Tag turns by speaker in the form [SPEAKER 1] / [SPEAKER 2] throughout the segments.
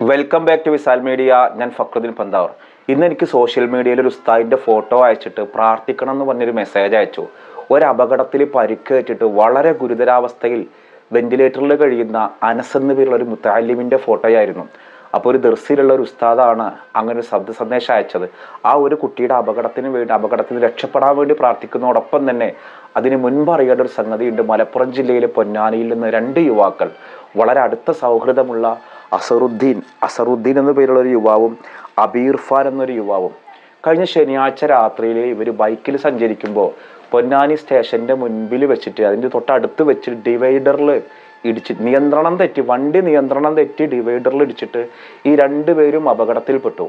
[SPEAKER 1] Welcome back to Visal media ഞാൻ ഫക്രുദ്ദീൻ പന്താവർ. ഇന്ന് എനിക്ക് സോഷ്യൽ മീഡിയയിൽ ഒരു ഉസ്താദിന്റെ ഫോട്ടോ അയച്ചിട്ട് പ്രാർത്ഥിക്കണം എന്ന് പറഞ്ഞൊരു മെസ്സേജ് അയച്ചു. ഒരു അപകടത്തിൽ പരിക്കേറ്റിട്ട് വളരെ ഗുരുതരാവസ്ഥയിൽ വെന്റിലേറ്ററിൽ കഴിയുന്ന അനസ് എന്ന പേരുള്ള ഒരു മുത്താലിമിന്റെ ഫോട്ടോയായിരുന്നു അപ്പോൾ ഒരു ദർസിലുള്ള ഒരു ഉസ്താദാണ് അങ്ങനെ ഒരു ശബ്ദ സന്ദേശം അയച്ചത്. ആ ഒരു കുട്ടിയുടെ അപകടത്തിന് വേണ്ടി അപകടത്തിൽ രക്ഷപ്പെടാൻ വേണ്ടി പ്രാർത്ഥിക്കുന്നതോടൊപ്പം തന്നെ അതിന് മുൻപ് അറിയേണ്ട ഒരു സംഗതിയുണ്ട്. മലപ്പുറം ജില്ലയിലെ പൊന്നാനിയിൽ നിന്ന് രണ്ട് യുവാക്കൾ. വളരെ അടുത്ത സൗഹൃദമുള്ള അസറുദ്ദീൻ. അസറുദ്ദീൻ എന്ന പേരുള്ള ഒരു യുവാവും അബീർ ഫാൻ എന്നൊരു യുവാവും. കഴിഞ്ഞ ശനിയാഴ്ച രാത്രിയിൽ ഇവർ ബൈക്കിൽ സഞ്ചരിക്കുമ്പോൾ പൊന്നാനി സ്റ്റേഷന്റെ മുൻപിൽ വെച്ചിട്ട് അതിന്റെ തൊട്ടടുത്ത് വെച്ച് ഡിവൈഡറിൽ ഇടിച്ച് നിയന്ത്രണം തെറ്റി വണ്ടി നിയന്ത്രണം തെറ്റി ഡിവൈഡറിൽ ഇടിച്ചിട്ട് ഈ രണ്ടുപേരും അപകടത്തിൽപ്പെട്ടു.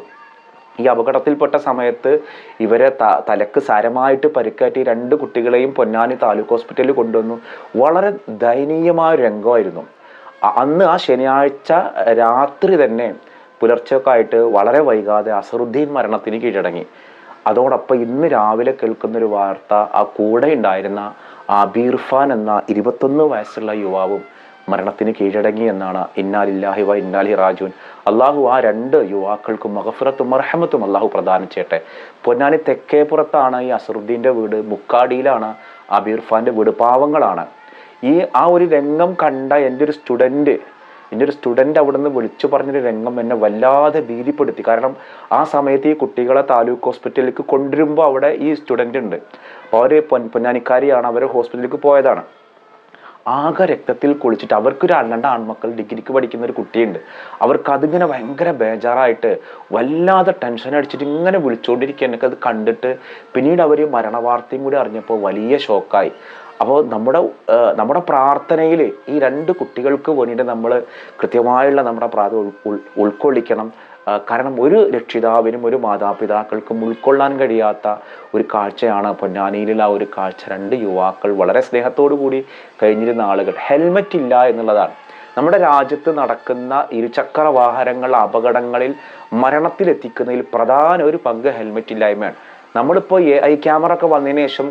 [SPEAKER 1] ഈ അപകടത്തിൽപ്പെട്ട സമയത്ത് ഇവരെ ത തലക്ക് സാരമായിട്ട് പരിക്കേറ്റി രണ്ട് കുട്ടികളെയും പൊന്നാനി താലൂക്ക് ഹോസ്പിറ്റലിൽ കൊണ്ടുവന്നു. വളരെ ദയനീയമായ രംഗമായിരുന്നു. അന്ന് ആ ശനിയാഴ്ച രാത്രി തന്നെ പുലർച്ചയൊക്കെ ആയിട്ട് വളരെ വൈകാതെ അസറുദ്ദീൻ മരണത്തിന് കീഴടങ്ങി. അതോടൊപ്പം ഇന്ന് രാവിലെ കേൾക്കുന്ന ഒരു വാർത്ത ആ കൂടെ ഉണ്ടായിരുന്ന അബീർ ഖാൻ എന്ന ഇരുപത്തൊന്ന് വയസ്സുള്ള യുവാവും മരണത്തിന് കീഴടങ്ങി എന്നാണ്. ഇന്നാലില്ലാഹി വ ഇന്നാലി റാജുൻ അള്ളാഹു ആ രണ്ട് യുവാക്കൾക്കും മഹഫുറത്തും അർഹമത്തും അള്ളാഹു പ്രദാനം ചെയ്യട്ടെ പൊന്നാനി തെക്കേപ്പുറത്താണ് ഈ അസറുദ്ദീന്റെ വീട്. മുക്കാടിയിലാണ് അബീർഫാന്റെ വീട്. പാവങ്ങളാണ്. ഈ ആ ഒരു രംഗം കണ്ട എന്റെ ഒരു സ്റ്റുഡന്റ് എന്റെ ഒരു സ്റ്റുഡന്റ് അവിടെ നിന്ന് വിളിച്ചു പറഞ്ഞൊരു രംഗം എന്നെ വല്ലാതെ ഭീതിപ്പെടുത്തി. കാരണം ആ സമയത്ത് ഈ കുട്ടികളെ താലൂക്ക് ഹോസ്പിറ്റലിലേക്ക് കൊണ്ടുവരുമ്പോൾ അവിടെ ഈ സ്റ്റുഡന്റ് ഉണ്ട്. അപ്പോൾ അവർ പൊൻ പൊന്നാനിക്കാരിയാണ് അവർ ഹോസ്പിറ്റലിലേക്ക് പോയതാണ്. ആകെ രക്തത്തിൽ കുളിച്ചിട്ട് അവർക്കൊരു രണ്ട് ആൺമക്കൾ ഡിഗ്രിക്ക് പഠിക്കുന്ന ഒരു കുട്ടിയുണ്ട്. അവർക്ക് അതിങ്ങനെ ഭയങ്കര ബേജാറായിട്ട് വല്ലാതെ ടെൻഷൻ അടിച്ചിട്ട് ഇങ്ങനെ വിളിച്ചുകൊണ്ടിരിക്കുക എനിക്ക് അത് കണ്ടിട്ട് പിന്നീട് അവർ മരണവാർത്തയും കൂടി അറിഞ്ഞപ്പോൾ വലിയ ഷോക്കായി അപ്പോൾ നമ്മുടെ നമ്മുടെ പ്രാർത്ഥനയിൽ ഈ രണ്ട് കുട്ടികൾക്ക് വേണ്ടിയിട്ട് നമ്മൾ കൃത്യമായുള്ള നമ്മുടെ പ്രാർത്ഥന ഉൾ- ഉൾ- ഉൾക്കൊള്ളിക്കണം. കാരണം ഒരു രക്ഷിതാവിനും ഒരു മാതാപിതാക്കൾക്കും ഉൾക്കൊള്ളാൻ കഴിയാത്ത ഒരു കാഴ്ചയാണ് പൊന്നാനിയിലുള്ള ആ ഒരു കാഴ്ച. രണ്ട് യുവാക്കൾ വളരെ സ്നേഹത്തോടു കൂടി കഴിഞ്ഞിരുന്ന ആളുകൾ. ഹെൽമറ്റ് ഇല്ല എന്നുള്ളതാണ്. നമ്മുടെ രാജ്യത്ത് നടക്കുന്ന ഇരുചക്ര വാഹനങ്ങൾ അപകടങ്ങളിൽ മരണത്തിലെത്തിക്കുന്നതിൽ പ്രധാന ഒരു പങ്ക് ഹെൽമറ്റ് ഇല്ലായ്മയാണ്. നമ്മളിപ്പോൾ ഐ ക്യാമറ ഒക്കെ വന്നതിന് ശേഷം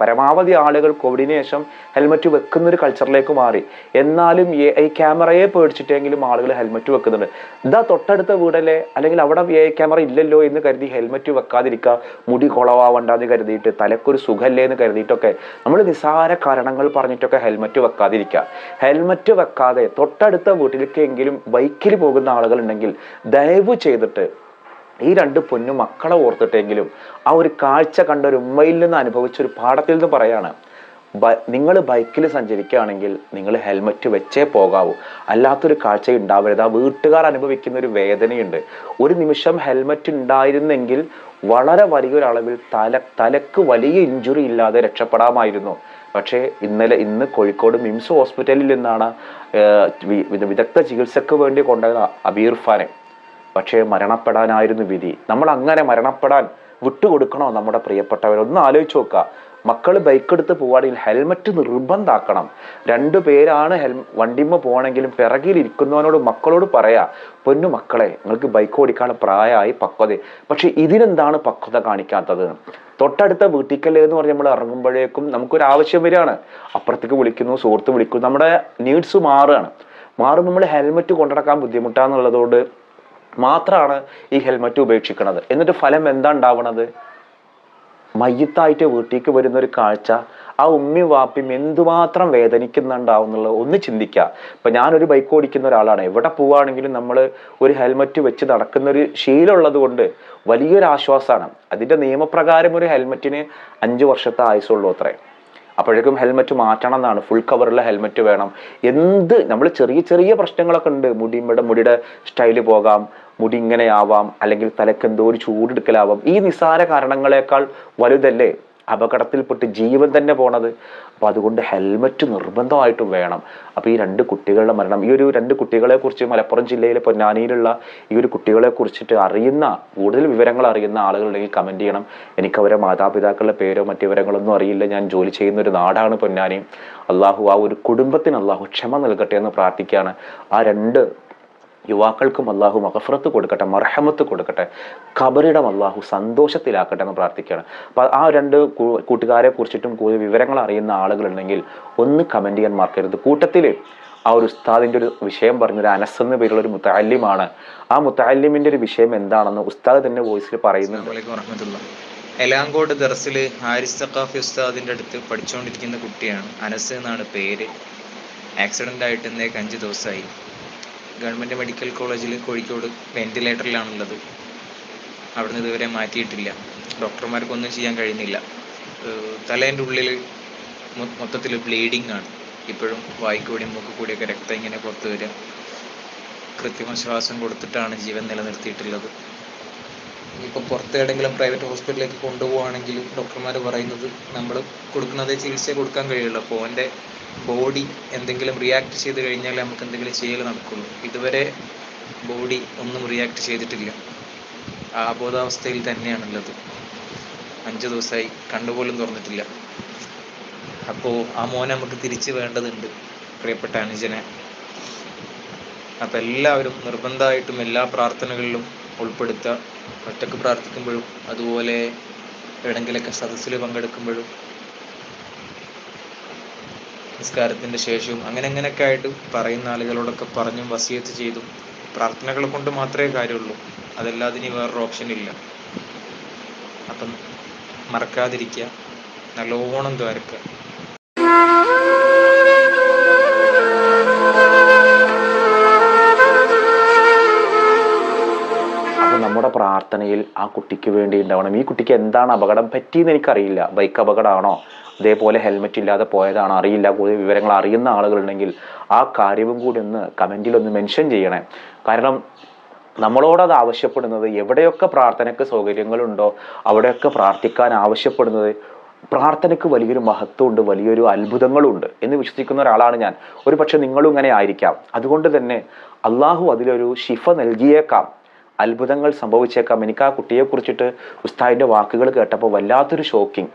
[SPEAKER 1] പരമാവധി ആളുകൾ കോവിഡിന് ശേഷം ഹെൽമറ്റ് വെക്കുന്ന ഒരു കൾച്ചറിലേക്ക് മാറി. എന്നാലും എ ഐ ക്യാമറയെ പേടിച്ചിട്ടെങ്കിലും ആളുകൾ ഹെൽമറ്റ് വെക്കുന്നുണ്ട്. ഇതാ തൊട്ടടുത്ത വീടല്ലേ? അല്ലെങ്കിൽ അവിടെ എ ഐ ക്യാമറ ഇല്ലല്ലോ എന്ന് കരുതി ഹെൽമറ്റ് വെക്കാതിരിക്കുക മുടി കുളവാവണ്ടെന്ന് കരുതിയിട്ട് തലക്കൊരു സുഖമല്ലേ എന്ന് കരുതിയിട്ടൊക്കെ നമ്മൾ നിസ്സാര കാരണങ്ങൾ പറഞ്ഞിട്ടൊക്കെ ഹെൽമറ്റ് വെക്കാതിരിക്കുക. ഹെൽമറ്റ് വെക്കാതെ തൊട്ടടുത്ത വീട്ടിലേക്കെങ്കിലും ബൈക്കിൽ പോകുന്ന ആളുകൾ ഉണ്ടെങ്കിൽ ദയവ് ചെയ്തിട്ട് ഈ രണ്ട് പൊന്നു മക്കളെ ഓർത്തിട്ടെങ്കിലും ആ ഒരു കാഴ്ച കണ്ട ഒരു ഉമ്മയിൽ നിന്ന് അനുഭവിച്ച ഒരു പാഠത്തിൽ നിന്ന് പറയാണ്. നിങ്ങൾ ബൈക്കിൽ സഞ്ചരിക്കുകയാണെങ്കിൽ നിങ്ങൾ ഹെൽമറ്റ് വെച്ചേ പോകാവൂ. അല്ലാത്തൊരു കാഴ്ച ഉണ്ടാവരുത്. ആ വീട്ടുകാർ അനുഭവിക്കുന്ന ഒരു വേദനയുണ്ട്. ഒരു നിമിഷം ഹെൽമറ്റ് ഉണ്ടായിരുന്നെങ്കിൽ വളരെ വലിയൊരളവിൽ തല തലക്ക് വലിയ ഇഞ്ചുറി ഇല്ലാതെ രക്ഷപ്പെടാമായിരുന്നു. പക്ഷേ ഇന്നലെ ഇന്ന് കോഴിക്കോട് മിംസ് ഹോസ്പിറ്റലിൽ നിന്നാണ് വിദഗ്ധ ചികിത്സക്ക് വേണ്ടി കൊണ്ടുപോയത് അബീർഫാനെ പക്ഷേ മരണപ്പെടാനായിരുന്നു വിധി. നമ്മൾ അങ്ങനെ മരണപ്പെടാൻ വിട്ടുകൊടുക്കണോ നമ്മുടെ പ്രിയപ്പെട്ടവർ ഒന്ന് ആലോചിച്ച് നോക്കുക. മക്കൾ ബൈക്ക് എടുത്ത് പോവുകയാണെങ്കിൽ ഹെൽമറ്റ് നിർബന്ധാക്കണം രണ്ടു പേരാണ് ഹെൽ വണ്ടിമ്മ പോകണമെങ്കിലും പിറകിൽ ഇരിക്കുന്നവനോട് മക്കളോട് പറയാ പൊന്നു മക്കളെ നിങ്ങൾക്ക് ബൈക്ക് ഓടിക്കാനുള്ള പ്രായമായി പക്വത. പക്ഷെ ഇതിനെന്താണ് പക്വത കാണിക്കാത്തത്? തൊട്ടടുത്ത വീട്ടിക്കല്ലേ എന്ന് പറഞ്ഞ് നമ്മൾ ഇറങ്ങുമ്പോഴേക്കും നമുക്കൊരു ആവശ്യം വരികയാണ്. അപ്പുറത്തേക്ക് വിളിക്കുന്നു സുഹൃത്ത് വിളിക്കുന്നു. നമ്മുടെ നീഡ്സ് മാറുകയാണ്. മാറുമ്പോൾ നമ്മൾ ഹെൽമറ്റ് കൊണ്ടുനടക്കാൻ ബുദ്ധിമുട്ടാന്നുള്ളതുകൊണ്ട് മാത്രമാണ് ഈ ഹെൽമറ്റ് ഉപേക്ഷിക്കുന്നത്. എന്നിട്ട് ഫലം എന്താ ഉണ്ടാവുന്നത് മയ്യത്തായിട്ട് വീട്ടിലേക്ക് വരുന്ന ഒരു കാഴ്ച ആ ഉമ്മയും വാപ്പിയും എന്തുമാത്രം വേദനിക്കുന്നുണ്ടാവും എന്നുള്ളത് ഒന്ന് ചിന്തിക്കുക. ഇപ്പൊ ഞാനൊരു ബൈക്ക് ഓടിക്കുന്ന ഒരാളാണ്. എവിടെ പോവുകയാണെങ്കിലും നമ്മൾ ഒരു ഹെൽമറ്റ് വെച്ച് നടക്കുന്ന ഒരു ശീലമുള്ളത് കൊണ്ട് വലിയൊരു ആശ്വാസമാണ് അതിന്റെ നിയമപ്രകാരം ഒരു ഹെൽമറ്റിന് അഞ്ച് വർഷത്തെ ആയുസുള്ളൂ അത്രേ. അപ്പോഴേക്കും ഹെൽമെറ്റ് മാറ്റണം എന്നാണ്. ഫുൾ കവറുള്ള ഹെൽമെറ്റ് വേണം. എന്ത് നമ്മൾ ചെറിയ ചെറിയ പ്രശ്നങ്ങളൊക്കെ ഉണ്ട്. മുടിയുടെ മുടിയുടെ സ്റ്റൈൽ പോകാം മുടി ഇങ്ങനെ ആവാം അല്ലെങ്കിൽ തലക്ക് എന്തോ ഒരു ചൂടെടുക്കലാവാം ഈ നിസ്സാര കാരണങ്ങളെക്കാൾ വലുതല്ലേ? അപകടത്തിൽപ്പെട്ട് ജീവൻ തന്നെ പോണത്. അപ്പോൾ അതുകൊണ്ട് ഹെൽമറ്റ് നിർബന്ധമായിട്ടും വേണം. അപ്പോൾ ഈ രണ്ട് കുട്ടികളുടെ മരണം ഈ ഒരു രണ്ട് കുട്ടികളെക്കുറിച്ച് മലപ്പുറം ജില്ലയിലെ പൊന്നാനിയിലുള്ള ഈ ഒരു കുട്ടികളെ കുറിച്ചിട്ട് അറിയുന്ന കൂടുതൽ വിവരങ്ങൾ അറിയുന്ന ആളുകളുണ്ടെങ്കിൽ കമന്റ് ചെയ്യണം. എനിക്ക് അവരെ മാതാപിതാക്കളുടെ പേരോ മറ്റു വിവരങ്ങളൊന്നും അറിയില്ല. ഞാൻ ജോലി ചെയ്യുന്ന ഒരു നാടാണ് പൊന്നാനി. അള്ളാഹു ആ ഒരു കുടുംബത്തിന് അള്ളാഹു ക്ഷമ നൽകട്ടെ എന്ന് പ്രാർത്ഥിക്കുകയാണ്. ആ രണ്ട് യുവാക്കൾക്കും അള്ളാഹു മഹഫറത്ത് കൊടുക്കട്ടെ മർഹമത്ത് കൊടുക്കട്ടെ ഖബറിടം അള്ളാഹു സന്തോഷത്തിലാക്കട്ടെ എന്ന് പ്രാർത്ഥിക്കുകയാണ്. അപ്പം ആ രണ്ട് കൂട്ടുകാരെ കുറിച്ചിട്ടും കൂടുതൽ വിവരങ്ങൾ അറിയുന്ന ആളുകളുണ്ടെങ്കിൽ ഒന്ന് കമന്റ് ചെയ്യാൻ മറക്കരുത്. കൂട്ടത്തിൽ ആ ഒരു ഉസ്താദിന്റെ ഒരു വിഷയം പറഞ്ഞൊരു അനസ് എന്ന പേരുള്ള ഒരു മുത്താലിമാണ് ആ മുത്താലിമിന്റെ ഒരു വിഷയം എന്താണെന്ന് ഉസ്താദ് തന്നെ വോയിസിൽ പറയുന്നുണ്ട്.
[SPEAKER 2] എലാങ്കോട് ദർസിൽ ഹാരിസ് സഖാഫി ഉസ്താദിന്റെ അടുത്ത് പഠിച്ചുകൊണ്ടിരിക്കുന്ന കുട്ടിയാണ്. അനസ് എന്നാണ് പേര്. ആക്സിഡന്റ് ആയിട്ട് ഇന്നേക്ക് അഞ്ച് ദിവസമായി. ഗവൺമെന്റ് മെഡിക്കൽ കോളേജിൽ കോഴിക്കോട് വെന്റിലേറ്ററിലാണുള്ളത് അവിടുന്ന് ഇതുവരെ മാറ്റിയിട്ടില്ല. ഡോക്ടർമാർക്കൊന്നും ചെയ്യാൻ കഴിയുന്നില്ല. തലേന്റെ ഉള്ളിൽ മൊത്തത്തിൽ ബ്ലീഡിങ് ആണ് ഇപ്പോഴും വായിക്കൂടിയും മൂക്ക് കൂടിയൊക്കെ രക്തം ഇങ്ങനെ പുറത്ത് വരിക കൃത്രിമ ശ്വാസം കൊടുത്തിട്ടാണ് ജീവൻ നിലനിർത്തിയിട്ടുള്ളത്. ഇപ്പോൾ പുറത്തേടെങ്കിലും പ്രൈവറ്റ് ഹോസ്പിറ്റലിലേക്ക് കൊണ്ടുപോവുകയാണെങ്കിൽ ഡോക്ടർമാർ പറയുന്നത് നമ്മൾ കൊടുക്കുന്നതേ ചികിത്സ കൊടുക്കാൻ കഴിയുള്ളൂ. അപ്പോൾ അവന്റെ ബോഡി എന്തെങ്കിലും റിയാക്ട് ചെയ്ത് കഴിഞ്ഞാൽ നമുക്ക് എന്തെങ്കിലും ചെയ്യൽ നടക്കുള്ളൂ. ഇതുവരെ ബോഡി ഒന്നും റിയാക്ട് ചെയ്തിട്ടില്ല. ആ ബോധാവസ്ഥയിൽ തന്നെയാണുള്ളത്. അഞ്ച് ദിവസമായി കണ്ണുപോലും തുറന്നിട്ടില്ല. അപ്പോൾ ആ മോനെ നമുക്ക് തിരിച്ചു വേണ്ടതുണ്ട് പ്രിയപ്പെട്ട അനുജനെ. അപ്പം എല്ലാവരും നിർബന്ധമായിട്ടും എല്ലാ പ്രാർത്ഥനകളിലും ഉൾപ്പെടുത്തുക ഒറ്റയ്ക്ക് പ്രാർത്ഥിക്കുമ്പോഴും അതുപോലെ എവിടെങ്കിലൊക്കെ സദസ്സിൽ പങ്കെടുക്കുമ്പോഴും നിസ്കാരത്തിന്റെ ശേഷവും അങ്ങനെ അങ്ങനെയൊക്കെ ആയിട്ട് പറയുന്ന ആളുകളോടൊക്കെ പറഞ്ഞും വസിയത്ത് ചെയ്തും പ്രാർത്ഥനകൾ കൊണ്ട് മാത്രമേ കാര്യമുള്ളൂ. അതല്ലാതെ ഇനി വേറൊരു ഓപ്ഷൻ ഇല്ല. അപ്പം മറക്കാതിരിക്കുക. നല്ലോണം ദ്വാരക്കുക.
[SPEAKER 1] നമ്മുടെ പ്രാർത്ഥനയിൽ ആ കുട്ടിക്ക് വേണ്ടി ഉണ്ടാവണം. ഈ കുട്ടിക്ക് എന്താണ് അപകടം പറ്റിയെന്ന് എനിക്കറിയില്ല. ബൈക്ക് അപകടമാണോ? അതേപോലെ ഹെൽമെറ്റ് ഇല്ലാതെ പോയതാണോ? അറിയില്ല. കൂടുതൽ വിവരങ്ങൾ അറിയുന്ന ആളുകളുണ്ടെങ്കിൽ ആ കാര്യവും കൂടി ഒന്ന് കമന്റിൽ ഒന്ന് മെൻഷൻ ചെയ്യണേ. കാരണം നമ്മളോട് അത് ആവശ്യപ്പെടുന്നത് എവിടെയൊക്കെ പ്രാർത്ഥനയ്ക്ക് സൗകര്യങ്ങളുണ്ടോ അവിടെയൊക്കെ പ്രാർത്ഥിക്കാൻ ആവശ്യപ്പെടുന്നത് പ്രാർത്ഥനയ്ക്ക് വലിയൊരു മഹത്വമുണ്ട് വലിയൊരു അത്ഭുതങ്ങളുണ്ട് എന്ന് വിശ്വസിക്കുന്ന ഒരാളാണ് ഞാൻ. ഒരു പക്ഷെ നിങ്ങളും ഇങ്ങനെ ആയിരിക്കാം. അതുകൊണ്ട് തന്നെ അള്ളാഹു അതിലൊരു ശിഫ നൽകിയേക്കാം. അത്ഭുതങ്ങൾ സംഭവിച്ചേക്കാം. എനിക്ക് ആ കുട്ടിയെ കുറിച്ചിട്ട് ഉസ്താദിന്റെ വാക്കുകൾ കേട്ടപ്പോൾ വല്ലാത്തൊരു ഷോക്കിംഗ്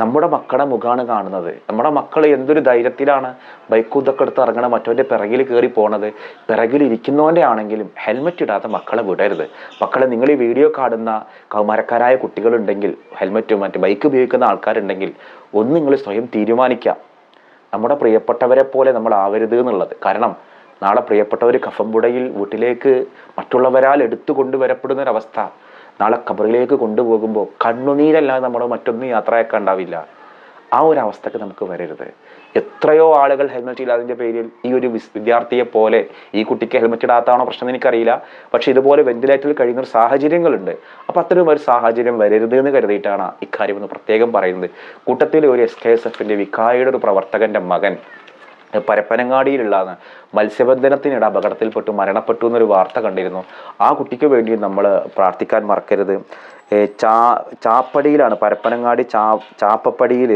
[SPEAKER 1] നമ്മുടെ മക്കളുടെ മുഖമാണ് കാണുന്നത്. നമ്മുടെ മക്കൾ എന്തൊരു ധൈര്യത്തിലാണ് ബൈക്ക് ബൈക്കൂത്തൊക്കെ എടുത്ത് ഇറങ്ങണ മറ്റവന്റെ പിറകിൽ കയറി പോണത്. പിറകിൽ ഇരിക്കുന്നവന്റെ ആണെങ്കിലും ഹെൽമെറ്റ് ഇടാതെ മക്കളെ വിടരുത്. മക്കളെ നിങ്ങൾ ഈ വീഡിയോ കാണുന്ന കൗമാരക്കാരായ കുട്ടികളുണ്ടെങ്കിൽ ഹെൽമെറ്റ് മറ്റ് ബൈക്ക് ഉപയോഗിക്കുന്ന ആൾക്കാരുണ്ടെങ്കിൽ ഒന്ന് നിങ്ങൾ സ്വയം തീരുമാനിക്കാം നമ്മുടെ പ്രിയപ്പെട്ടവരെ പോലെ നമ്മൾ ആവരുത് എന്നുള്ളത്. കാരണം നാളെ പ്രിയപ്പെട്ടവർ കഫമ്പുടയിൽ വീട്ടിലേക്ക് മറ്റുള്ളവരാൽ എടുത്തു കൊണ്ടുവരപ്പെടുന്ന ഒരവസ്ഥ നാളെ കബറിലേക്ക് കൊണ്ടുപോകുമ്പോൾ കണ്ണുനീരല്ലാതെ നമ്മൾ മറ്റൊന്നും യാത്രയൊക്കെ ഉണ്ടാവില്ല. ആ ഒരു അവസ്ഥക്ക് നമുക്ക് വരരുത്. എത്രയോ ആളുകൾ ഹെൽമെറ്റ് ഇല്ലാതിന്റെ പേരിൽ ഈ ഒരു വിദ്യാർത്ഥിയെ പോലെ ഈ കുട്ടിക്ക് ഹെൽമെറ്റ് ഇടാത്താണോ പ്രശ്നം എന്ന് എനിക്കറിയില്ല. പക്ഷേ ഇതുപോലെ വെന്റിലേറ്ററിൽ കഴിയുന്ന ഒരു സാഹചര്യങ്ങളുണ്ട്. അപ്പോൾ അത്തരം ഒരു സാഹചര്യം വരരുത് എന്ന് കരുതിയിട്ടാണ് ഇക്കാര്യം ഒന്ന് പ്രത്യേകം പറയുന്നത്. കൂട്ടത്തിൽ ഒരു എസ് കെ എസ് എഫിന്റെ വിക്കായുടെ ഒരു പ്രവർത്തകന്റെ മകൻ പരപ്പനങ്ങാടിയിലുള്ള മത്സ്യബന്ധനത്തിനിടെ അപകടത്തിൽപ്പെട്ട് മരണപ്പെട്ടു എന്നൊരു വാർത്ത കണ്ടിരുന്നു. ആ കുട്ടിക്ക് വേണ്ടി നമ്മൾ പ്രാർത്ഥിക്കാൻ മറക്കരുത്. ചാ ചാപ്പടിയിലാണ് പരപ്പനങ്ങാടി ചാ ചാപ്പപ്പടിയിൽ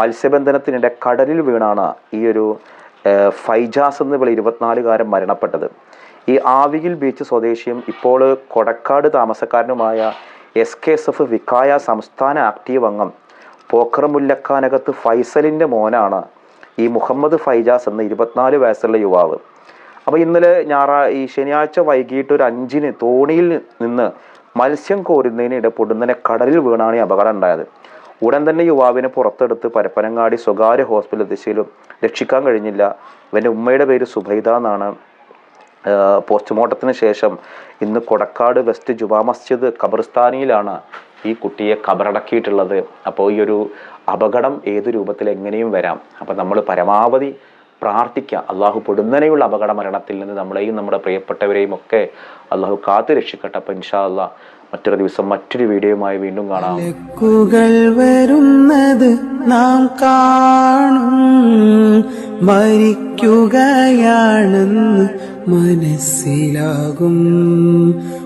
[SPEAKER 1] മത്സ്യബന്ധനത്തിനിടെ കടലിൽ വീണാണ് ഈ ഒരു ഫൈജാസ് എന്ന് വിളി ഇരുപത്തിനാലുകാരൻ മരണപ്പെട്ടത്. ഈ ആവിയിൽ ബീച്ച് സ്വദേശിയും ഇപ്പോൾ കൊടക്കാട് താമസക്കാരനുമായ എസ് കെ എസ് എഫ് വിക്കായ സംസ്ഥാന ആക്റ്റീവ് അംഗം പോക്കറമുല്ലക്കാനകത്ത് ഫൈസലിന്റെ മോനാണ് ഈ മുഹമ്മദ് ഫൈജാസ് എന്ന ഇരുപത്തിനാല് വയസ്സുള്ള യുവാവ്. അപ്പോൾ ഇന്നലെ ഞായറാ ഈ ശനിയാഴ്ച വൈകിട്ട് ഒരു അഞ്ചിന് തോണിയിൽ നിന്ന് മത്സ്യം കോരുന്നതിനിടെ പൊടുന്നനെ കടലിൽ വീണാണ് ഈ അപകടം ഉണ്ടായത്. ഉടൻ തന്നെ യുവാവിനെ പുറത്തെടുത്ത് പരപ്പനങ്ങാടി സ്വകാര്യ ഹോസ്പിറ്റൽ എത്തിച്ചാലും രക്ഷിക്കാൻ കഴിഞ്ഞില്ല. ഇവന്റെ ഉമ്മയുടെ പേര് സുബൈദ എന്നാണ്. പോസ്റ്റ്മോർട്ടത്തിന് ശേഷം ഇന്ന് കൊടക്കാട് വെസ്റ്റ് ജുമാ മസ്ജിദ് ഖബർസ്ഥാനിയിലാണ് ഈ കുട്ടിയെ കബറടക്കിയിട്ടുള്ളത്. അപ്പോൾ ഈ ഒരു അപകടം ഏത് രൂപത്തിൽ എങ്ങനെയും വരാം. അപ്പം നമ്മൾ പരമാവധി പ്രാർത്ഥിക്കുക. അള്ളാഹു പൊടുന്നനെയുള്ള അപകട മരണത്തിൽ നിന്ന് നമ്മളെയും നമ്മുടെ പ്രിയപ്പെട്ടവരെയും ഒക്കെ അള്ളാഹു കാത്തു രക്ഷിക്കട്ടെ. അപ്പം ഇൻഷാ അള്ളാഹ് മറ്റൊരു ദിവസം മറ്റൊരു വീഡിയോയുമായി വീണ്ടും കാണാം.
[SPEAKER 3] വരുന്നത് നാം കാണും. മരിക്കുകയാണെന്ന് മനസ്സിലാകും.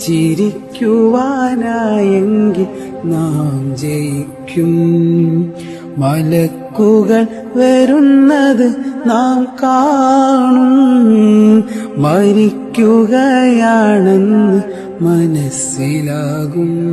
[SPEAKER 3] ചിരിക്കുവാനായെങ്കിൽ നാം ജയിക്കും. മലക്കുകൾ വരുന്നത് നാം കാണും. മരിക്കുകയാണെന്ന് മനസ്സിലാകും.